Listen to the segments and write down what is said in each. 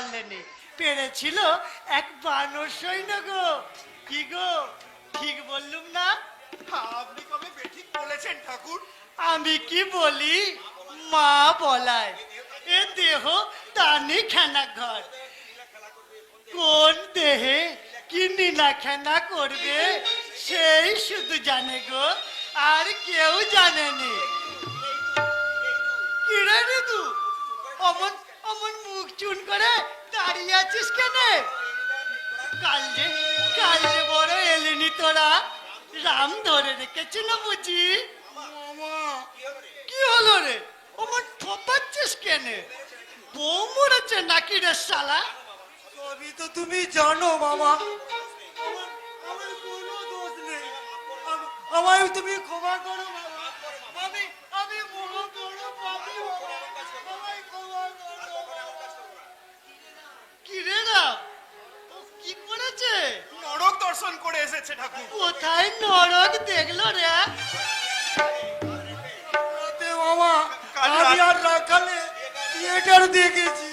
পারলেনি। পেরেছিল এক বানর সৈন্য গো। কি গো? ঠিক বললুম না? আপনি কবে বেঠিক বলেছেন ঠাকুর? আমি কি বলি? মা বলায় এ দেহ তানি খানা ঘর। কোন দেহে কি নীলা খানা করবে সেই শুধু জানে গো আর কেউ জানেনি। কিরে ঋতু অমন অমন চুন করে দাঁড়িয়ে আছিস কেন? কাল যে কাল যে বড় এলিনি তোরা রাম ধরে রেখেছিল বুঝি? কি হলো রে? অমন ঠোপাচ্ছিস কেন? বউ মরেছে নাকি রে শালা? সবই তো তুমি জানো মামা। আমার কোনো দোষ নেই। আমায় তুমি ক্ষমা করো মামা। আমি আমি বড় বড় পাপি আমায় ক্ষমা ও কি করেছে? নরক দর্শন করে এসেছে ঠাকুর। কোথায় নরক দেখল রে? রাতে মামা আমি আর রাখালে থিয়েটার দেখেছি।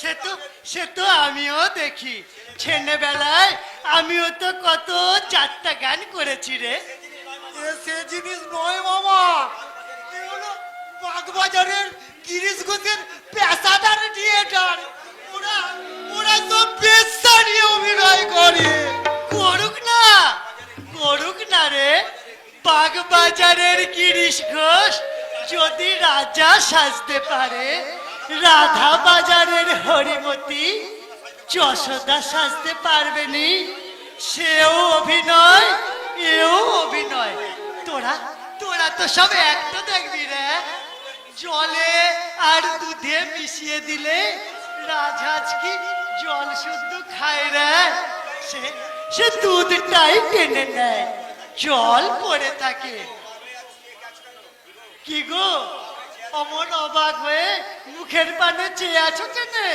সে তো সে তো আমিও দেখি। ছেলেবেলায় আমিও তো কত চারটা গান করেছি রে। সে জিনিস নয় মামা বাগবাজারের গিরিশ ঘোষের পেশাদার থিয়েটার করুক না করুক না রে। বাগবাজারের গিরিশ ঘোষ যদি রাজা সাজতে পারে রাধা বাজারের হরিমতি যশোদা সাজতে পারবে নি। সেও অভিনয়, এও অভিনয়। তোরা তোরা তো সব একটা দেখবি রে। জলে আর দুধে মিশিয়ে দিলে রাজহাঁস কি জল শুদ্ধ খায় রে। সে দুধটাই টেনে নেয়। জল পড়ে থাকে। কি গো? অমন অবাক হয়ে মুখের পানে চেয়ে আছো কেনে?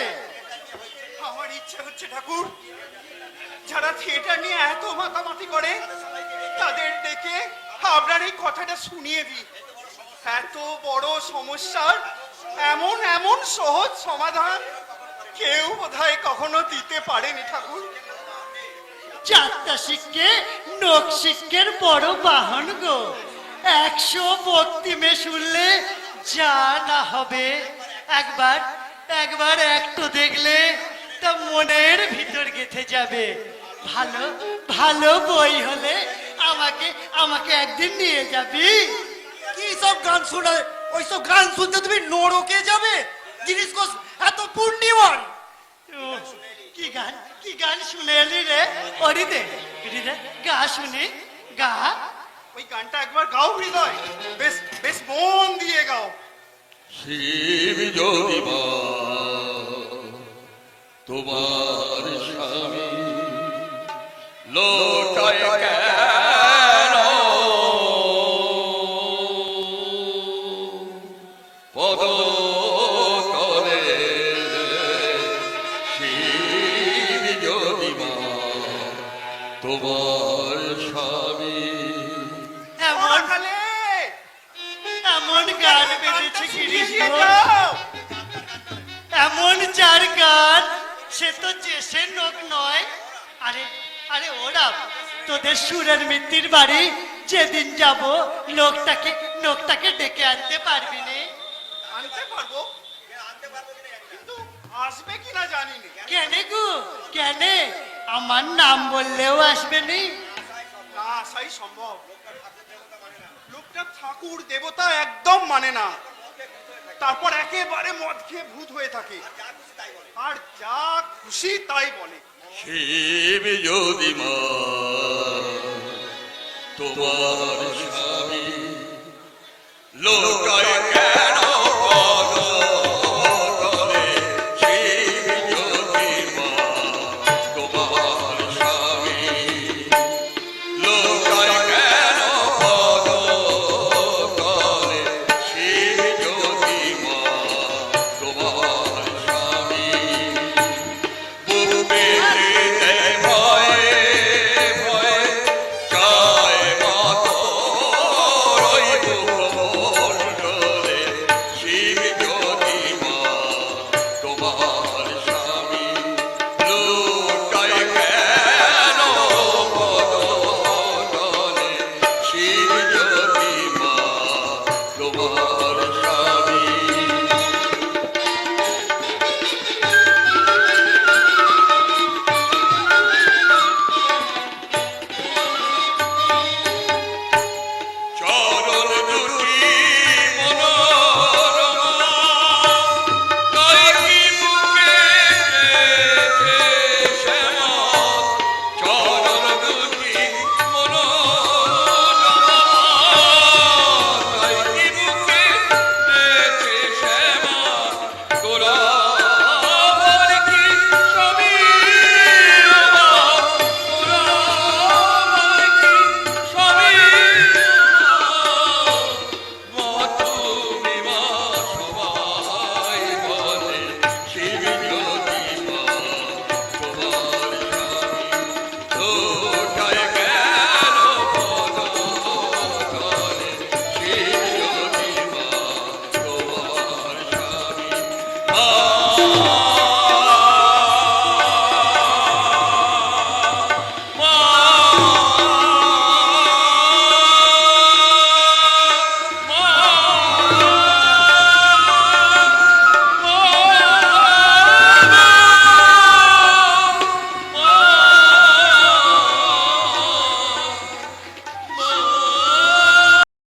আমার ইচ্ছে হচ্ছে ঠাকুর, যারা থিয়েটার নিয়ে এত মাতামাতি করে, তাদের ডেকে আপনার এই কথাটা শুনিয়ে দিই। এত বড় সমস্যার এমন এমন সহজ সমাধান কেউ বোধহয় কখনো দিতে পারেনি ঠাকুর। চারটা শিখকে নোক শিখকের বড় বাহন গো। একশো বক্তিমে শুনলে যা না হবে। একবার একবার একটু দেখলে তা মনের ভিতর গেথে যাবে। ভালো ভালো বই হলে আমাকে আমাকে একদিন নিয়ে যাবি। কি সব গান শোনা ওইসব গান শুনতে তুমি নরকে যাবে? জিনিস এত পূর্ণিমান কি গান কি গান শুনে এলি রে হৃদয় গা শুনি গা। ওই গানটা একবার গাও হৃদয়। বেশ বেশ মন দিয়ে গাও। শিব যদি তোমার স্বামী লোটায় স্বামী এমন এমন বেঁধেছে যার গান সে তো চেষের লোক নয়। আরে আরে ওরা তোদের সুরের মিত্তির বাড়ি যেদিন যাব লোকটাকে লোকটাকে ডেকে আনতে পারবি নে? আনতে পারব? কিন্তু আসবে কিনা জানি না। কেনে গো কেনে? আমার নাম বললেও আসবে নি। না আসাই সম্ভব। লোকটা ঠাকুর দেবতা একদম মানে না। তারপর একেবারে মদ খেয়ে ভূত হয়ে থাকে। আর যা খুশি তাই বলে। শিব যদি তোমার স্বামী লোকায় সর